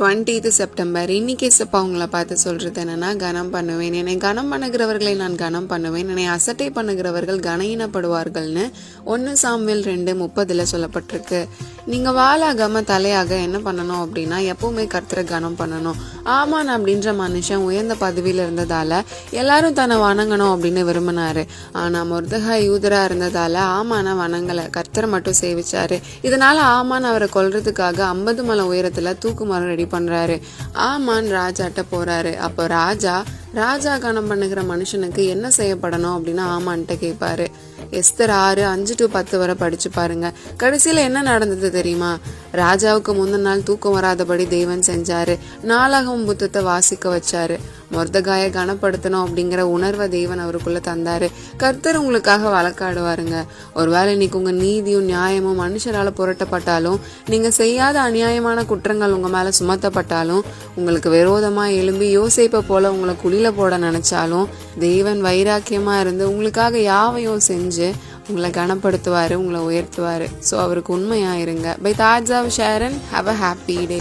Twentieth September. இன்னைக்கு சப்பா உங்களை பார்த்து சொல்றது என்னன்னா கனம் பண்ணுவேன். என்னை கனம் பண்ணுகிறவர்களை நான் கனம் பண்ணுவேன். என்னை அசட்டை பண்ணுகிறவர்கள் கனயினப்படுவார்கள்னு ஒன்று சாமியல் ரெண்டு முப்பதுல சொல்லப்பட்டிருக்கு. நீங்கள் வாளாகாம தலையாக என்ன பண்ணணும் அப்படின்னா எப்போவுமே கர்த்தரை கனம் பண்ணணும். ஆமான் அப்படின்ற மனுஷன் உயர்ந்த பதவியில இருந்ததால எல்லாரும் தன்னை வணங்கணும் அப்படின்னு விரும்பினாரு. ஆனா முருதகா யூதரா இருந்ததால ஆமான வணங்கலை கர்த்தரை மட்டும் சேவிச்சாரு. இதனால ஆமான் அவரை கொல்றதுக்காக ஐம்பது மலை உயரத்துல தூக்கு மரம் ரெடி பண்றாரு. ஆமான் ராஜாட்ட போறாரு. அப்போ ராஜா ராஜா கணம் பண்ணுகிற மனுஷனுக்கு என்ன செய்யப்படணும் அப்படின்னு ஆமான்ட்ட கேட்பாரு எஸ்தர் ஆறு அஞ்சு டு பத்து வரை படிச்சு பாருங்க. கடைசியில என்ன நடந்தது தெரியுமா? ராஜாவுக்கு முந்தின நாள் தூக்கம் வராதபடி தெய்வன் செஞ்சாரு. நாளாகவும் புத்தத்தை வாசிக்க வச்சாரு. மொர்தகாய கனப்படுத்தணும் அப்படிங்கிற உணர்வை தெய்வன் அவருக்குள்ள தந்தாரு. கர்த்தர் உங்களுக்காக வழக்காடுவாருங்க. ஒருவேளை இன்னைக்கு உங்க நீதியும் நியாயமும் மனுஷரால புரட்டப்பட்டாலும் நீங்க செய்யாத அநியாயமான குற்றங்கள் உங்க மேல சுமத்தப்பட்டாலும் உங்களுக்கு விரோதமா எழும்பி யோசிப்பை போல உங்களை குழில போட நினைச்சாலும் தெய்வன் வைராக்கியமா இருந்து உங்களுக்காக யாவையும் செஞ்சு உங்களை கனப்படுத்துவார் உங்களை உயர்த்துவார். ஸோ அவருக்கு உண்மையாக இருங்க பை தாஜா ஷேரன் ஹாவ் அ ஹாப்பி டே